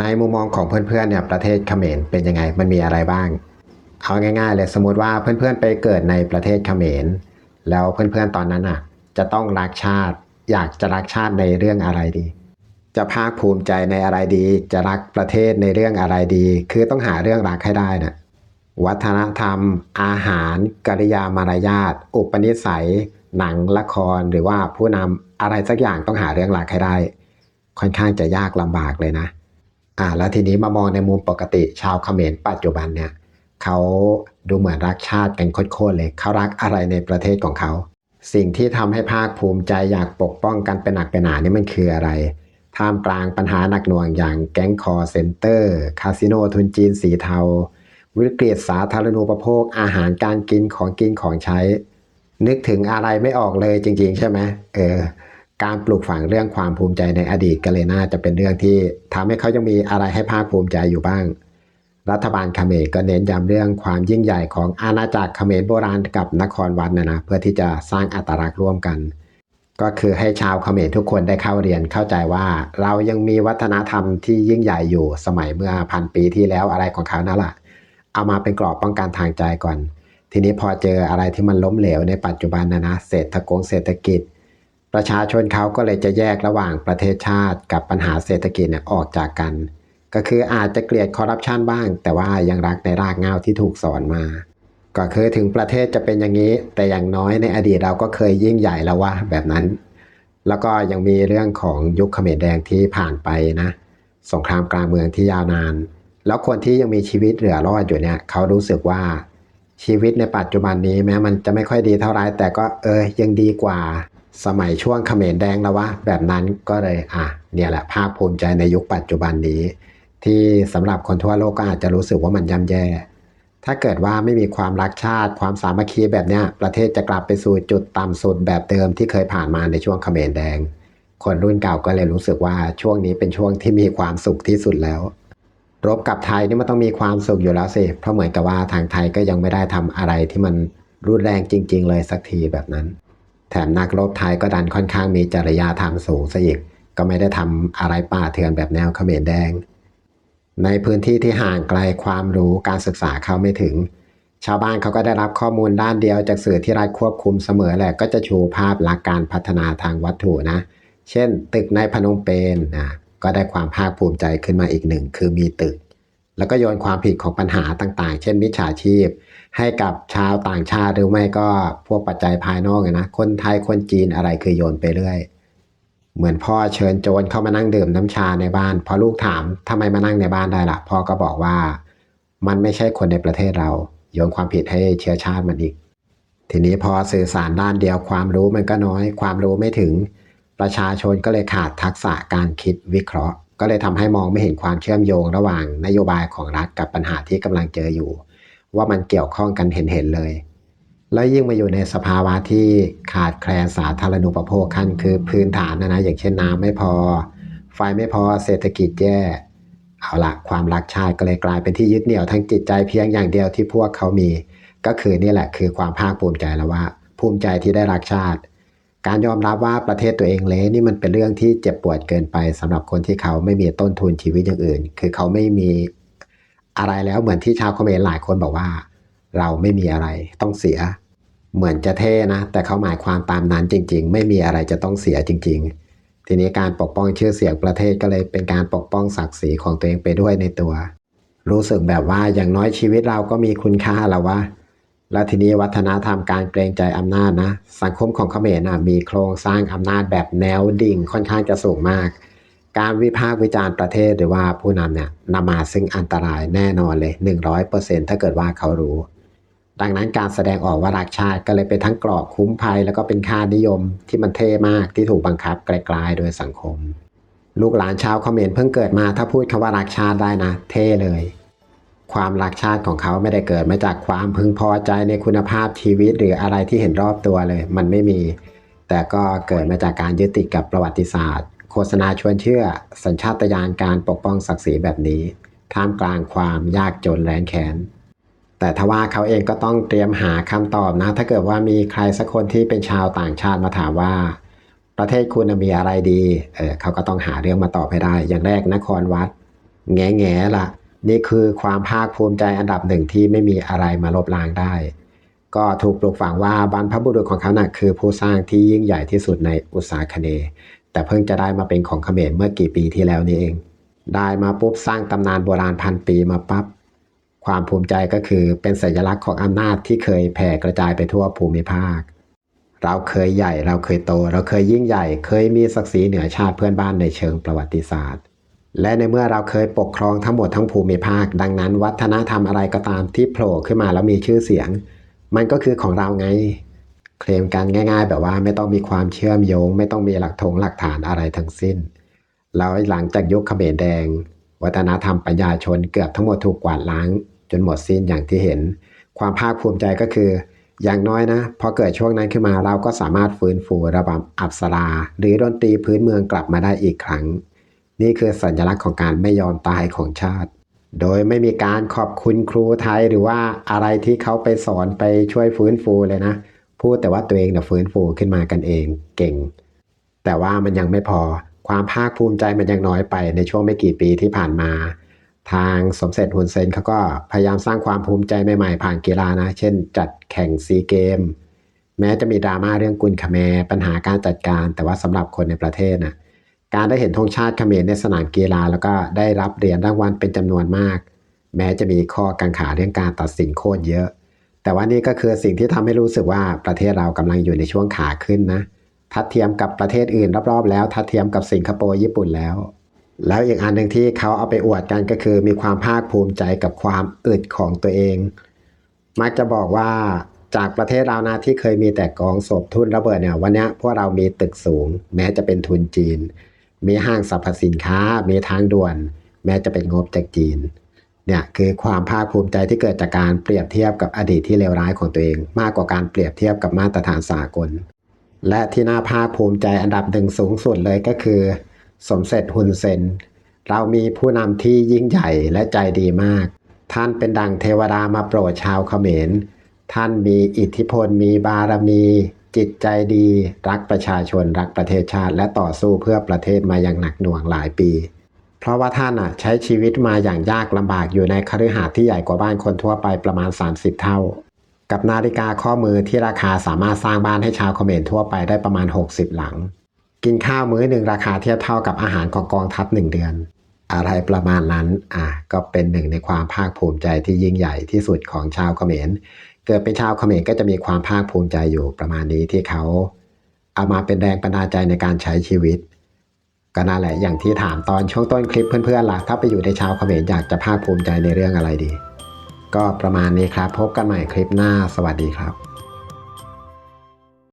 ในมุมมองของเพื่อนๆเนี่ยประเทศเขมรเป็นยังไงมันมีอะไรบ้าง เอาง่าย ๆ เลยสมมติว่าเพื่อนๆไปเกิดในประเทศเขมร แล้วเพื่อนๆตอนนั้นอะ จะต้องรักชาติ อยากจะรักชาติในเรื่องอะไรดี จะภาคภูมิใจในอะไรดี จะรักประเทศในเรื่องอะไรดี คือต้องหาเรื่องรักให้ได้นะวัฒนธรรม อาหารกริยามารยาทอุปนิสัย หนังละครหรือว่าผู้นำอะไรสักอย่างต้องหาเรื่องรักให้ได้ ค่อนข้างจะยากลำบากเลยนะ อ่าแล้วทีนี้มามองในมุมปกติชาวเขมรปัจจุบันเนี่ยเขาดูเหมือนรักชาติกันโคตรเลยเขารักอะไรในประเทศของเขา สิ่งที่ทำให้ภาคภูมิใจอยากปกป้องกันเป็นหนักเป็นหนานี่มันคืออะไรท่ามกลางปัญหาหนักหน่วงอย่างแก๊งคอเซ็นเตอร์ คาสิโนทุนจีนสีเทา วิกฤตสาธารณูปโภค อาหารการกินของกินของใช้ นึกถึงอะไรไม่ออกเลยจริง ๆ ใช่ไหมเออ การปลูกฝังเรื่องความภูมิใจในอดีตก็เลยน่าจะเป็นเรื่องที่ทำให้เขายังมีอะไรให้ภาคภูมิใจอยู่บ้าง รัฐบาลเขมรก็เน้นย้ำเรื่องความยิ่งใหญ่ของอาณาจักรเขมรโบราณกับนครวัดนะนะเพื่อที่จะสร้างอัตลักษณ์ร่วมกัน ก็คือให้ชาวเขมรทุกคนได้เข้าเรียนเข้าใจว่า เรายังมีวัฒนธรรมที่ยิ่งใหญ่อยู่สมัยเมื่อพันปีที่แล้วอะไรของเขานั่นแหละเอามาเป็นกรอบป้องกันทางใจก่อน ทีนี้พอเจออะไรที่มันล้มเหลวในปัจจุบันนะนะเศรษฐกงเศรษฐกิจ ประชาชนเขาก็เลยจะแยกระหว่างประเทศชาติกับปัญหาเศรษฐกิจเนี่ยออกจากกัน ก็คืออาจจะเกลียดคอร์รัปชันบ้าง แต่ว่ายังรักในรากเงาที่ถูกสอนมา ก็คือถึงประเทศจะเป็นอย่างนี้ แต่อย่างน้อยในอดีตเราก็เคยยิ่งใหญ่แล้วว่าแบบนั้น แล้วก็ยังมีเรื่องของยุคเขมรแดงที่ผ่านไปนะสงครามกลางเมืองที่ยาวนาน แล้วคนที่ยังมีชีวิตเหลือรอดอยู่เนี่ยเขารู้สึกว่าชีวิตในปัจจุบันนี้แม้มันจะไม่ค่อยดีเท่าไรแต่ก็เออยังดีกว่า สมัยช่วงเขมรแดงแล้ววะแบบนั้นก็เลยอะเนี่ยแหละภาคภูมิใจในยุคปัจจุบันนี้ ที่สำหรับคนทั่วโลกก็อาจจะรู้สึกว่ามันย่ำแย่ ถ้าเกิดว่าไม่มีความรักชาติ ความสามัคคีแบบเนี้ยประเทศจะกลับไปสู่จุดต่ำสุดแบบเดิมที่เคยผ่านมาในช่วงเขมรแดง คนรุ่นเก่าก็เลยรู้สึกว่าช่วงนี้เป็นช่วงที่มีความสุขที่สุดแล้วรบกับไทยนี่มันต้องมีความสุขอยู่แล้วสิ เพราะเหมือนกับว่าทางไทยก็ยังไม่ได้ทำอะไรที่มันรุนแรงจริง ๆ เลยสักทีแบบนั้น แถมนักรบไทยก็ดันค่อนข้างมีจริยธรรมสูงซะอีก ก็ไม่ได้ทำอะไรป่าเถื่อนแบบแนวเขมรแดง ในพื้นที่ที่ห่างไกลความรู้การศึกษาเข้าไม่ถึง ชาวบ้านเขาก็ได้รับข้อมูลด้านเดียวจากสื่อที่รัฐควบคุมเสมอแหละก็จะชูภาพหลักการพัฒนาทางวัตถุนะ เช่น ตึกในพนมเปญนะก็ได้ความภาคภูมิใจขึ้นมาอีกหนึ่ง คือมีตึก แล้วก็โยนความผิดของปัญหาต่างๆ เช่นมิจฉาชีพ ให้กับชาวต่างชาติหรือไม่ก็พวกปัจจัยภายนอกนะคนไทยคนจีนอะไรคือโยนไปเรื่อยเหมือนพ่อเชิญโจรเข้ามานั่งดื่มน้ำชาในบ้าน พอลูกถามทำไมมานั่งในบ้านได้ล่ะ พ่อก็บอกว่ามันไม่ใช่คนในประเทศเรา โยนความผิดให้เชื้อชาติมันอีก ทีนี้พอสื่อสารด้านเดียวความรู้มันก็น้อย ความรู้ไม่ถึง ประชาชนก็เลยขาดทักษะการคิดวิเคราะห์ ก็เลยทำให้มองไม่เห็นความเชื่อมโยงระหว่างนโยบายของรัฐกับปัญหาที่กำลังเจออยู่ ว่ามันเกี่ยวข้องกันเห็นๆเลย แล้วยิ่งมาอยู่ในสภาวะที่ขาดแคลนสาธารณูปโภคขั้นคือพื้นฐานนะนะอย่างเช่นน้ำไม่พอ ไฟไม่พอเศรษฐกิจแย่เอาละความรักชาติก็เลยกลายเป็นที่ยึดเหนี่ยวทั้งจิตใจเพียงอย่างเดียวที่พวกเขามี ก็คือนี่แหละคือความภาคภูมิใจแล้วว่า ภูมิใจที่ได้รักชาติ การยอมรับว่าประเทศตัวเองเละนี่มันเป็นเรื่องที่เจ็บปวดเกินไปสำหรับคนที่เขาไม่มีต้นทุนชีวิตอย่างอื่น คือเขาไม่มีอะไรแล้วเหมือนที่ชาวเขมรหลายคนบอกว่า เราไม่มีอะไรต้องเสีย เหมือนจะเท่นะ แต่เขาหมายความตามนั้นจริง ๆ ไม่มีอะไรจะต้องเสียจริง ๆ ทีนี้การปกป้องชื่อเสียงประเทศก็เลยเป็นการปกป้องศักดิ์ศรีของตัวเองไปด้วยในตัว รู้สึกแบบว่าอย่างน้อยชีวิตเราก็มีคุณค่าแล้ววะ แล้วทีนี้วัฒนธรรมการเกรงใจอำนาจนะ สังคมของเขมรนะมีโครงสร้างอำนาจแบบแนวดิ่งค่อนข้างจะสูงมาก การวิพากษ์วิจารณ์ประเทศหรือว่าผู้นำเนี่ยนำมาซึ่งอันตรายแน่นอนเลย 100%ถ้าเกิดว่าเขารู้ ดังนั้นการแสดงออกว่ารักชาติก็เลยเป็นทั้งกรอบคุ้มภัย แล้วก็เป็นค่านิยมที่มันเท่มากที่ถูกบังคับไกลๆโดยสังคม ลูกหลานชาวเขมรเพิ่งเกิดมาถ้าพูดคำว่ารักชาติได้นะ เท่เลย ความรักชาติของเขาไม่ได้เกิดมาจากความพึงพอใจในคุณภาพชีวิต หรืออะไรที่เห็นรอบตัวเลย มันไม่มี แต่ก็เกิดมาจากการยึดติดกับประวัติศาสตร์ โฆษณาชวนเชื่อ สัญชาตญาณการปกป้องศักดิ์ศรีแบบนี้ ท่ามกลางความยากจนแรงแค้นแต่ทว่าเขาเองก็ต้องเตรียมหาคำตอบนะ ถ้าเกิดว่ามีใครสักคนที่เป็นชาวต่างชาติมาถามว่า ประเทศคุณมีอะไรดี เออเขาก็ต้องหาเรื่องมาตอบให้ได้ อย่างแรกนครวัด แง่แง่ละ นี่คือความภาคภูมิใจอันดับหนึ่งที่ไม่มีอะไรมาลบล้างได้ ก็ถูกปลูกฝังว่าบรรพบุรุษของเขาหน่ะคือผู้สร้างที่ยิ่งใหญ่ที่สุดในอุตสาคเน แต่เพิ่งจะได้มาเป็นของเขมรเมื่อกี่ปีที่แล้วนี่เอง ได้มาปุ๊บสร้างตำนานโบราณพันปีมาปั๊บความภูมิใจก็คือเป็นสัญลักษณ์ของอำนาจที่เคยแผ่กระจายไปทั่วภูมิภาค เราเคยใหญ่เราเคยโต เราเคยยิ่งใหญ่ เคยมีศักดิ์ศรีเหนือชาติเพื่อนบ้านในเชิงประวัติศาสตร์ และในเมื่อเราเคยปกครองทั้งหมดทั้งภูมิภาค ดังนั้น วัฒนธรรมอะไรก็ตามที่โผล่ขึ้นมาแล้วมีชื่อเสียง มันก็คือของเราไง เคลมกันง่าย ๆ แบบว่าไม่ต้องมีความเชื่อมโยง ไม่ต้องมีหลักฐงหลักฐานอะไรทั้งสิ้นแล้วหลังจากยุคเขมรแดง วัฒนธรรมปัญญาชนเกือบทั้งหมดถูกกวาดล้าง จนหมดสิ้นอย่างที่เห็น ความภาคภูมิใจก็คือ อย่างน้อยนะพอเกิดช่วงนั้นขึ้นมาเราก็สามารถฟื้นฟูระบำอับสราหรือดนตรีพื้นเมืองกลับมาได้อีกครั้ง นี่คือสัญลักษณ์ของการไม่ยอมตายของชาติ โดยไม่มีการขอบคุณครูไทยหรือว่าอะไรที่เขาไปสอนไปช่วยฟื้นฟูเลยนะ พูดแต่ว่าตัวเองเนี่ยฟื้นฟูขึ้นมากันเองเก่ง แต่ว่ามันยังไม่พอความภาคภูมิใจมันยังน้อยไปในช่วงไม่กี่ปีที่ผ่านมา ทางสมเสร็จฮุนเซนเขาก็พยายามสร้างความภูมิใจใหม่ๆผ่านกีฬานะ เช่น จัดแข่งซีเกม แม้จะมีดราม่าเรื่องกุนคาแมร์ปัญหาการจัดการ แต่ว่าสำหรับคนในประเทศน่ะ การได้เห็นธงชาติเขมรในสนามกีฬาแล้วก็ได้รับเหรียญรางวัลเป็นจำนวนมาก แม้จะมีข้อกังขาเรื่องการตัดสินโคตรเยอะ แต่ว่านี่ก็คือสิ่งที่ทำให้รู้สึกว่าประเทศเรากำลังอยู่ในช่วงขาขึ้นนะทัดเทียมกับประเทศอื่นรอบๆแล้วทัดเทียมกับสิงคโปร์ญี่ปุ่นแล้ว แล้วอีกอันหนึ่งที่เขาเอาไปอวดกันก็คือ มีความภาคภูมิใจกับความอึดของตัวเอง มักจะบอกว่าจากประเทศเรานะที่เคยมีแต่กองศพทุนระเบิดเนี่ยวันนี้พวกเรามีตึกสูง แม้จะเป็นทุนจีน มีห้างสรรพสินค้า มีทางด่วน แม้จะเป็นงบจากจีน เนี่ยคือความภาคภูมิใจที่เกิดจากการเปรียบเทียบกับอดีตที่เลวร้ายของตัวเอง มากกว่าการเปรียบเทียบกับมาตรฐานสากล และที่น่าภาคภูมิใจอันดับหนึ่งสูงสุดเลยก็คือ สมเสร็จฮุนเซน เรามีผู้นำที่ยิ่งใหญ่และใจดีมาก ท่านเป็นดังเทวดามาโปรดชาวเขมร ท่านมีอิทธิพลมีบารมี จิตใจดีรักประชาชนรักประเทศชาติ และต่อสู้เพื่อประเทศมาอย่างหนักหน่วงหลายปี เพราะว่าท่านอะใช้ชีวิตมาอย่างยากลำบากอยู่ในคฤหาสน์ที่ใหญ่กว่าบ้านคนทั่วไปประมาณ 30 เท่า กับนาฬิกาข้อมือที่ราคาสามารถสร้างบ้านให้ชาวเขมรทั่วไปได้ประมาณ 60 หลัง กินข้าวมื้อหนึ่งราคาเทียบเท่ากับอาหารของกองทัพหนึ่งเดือน อะไรประมาณนั้นอะก็เป็นหนึ่งในความภาคภูมิใจที่ยิ่งใหญ่ที่สุดของชาวเขมร เกิดเป็นชาวเขมรก็จะมีความภาคภูมิใจอยู่ประมาณนี้ที่เขาเอามาเป็นแรงบันดาลใจในการใช้ชีวิต ก็นั่นแหละอย่างที่ถามตอนช่วงต้นคลิปเพื่อนๆล่ะถ้าไปอยู่ในชาวเขมรอยากจะภาคภูมิใจในเรื่องอะไรดี ก็ประมาณนี้ครับ พบกันใหม่คลิปหน้าสวัสดีครับ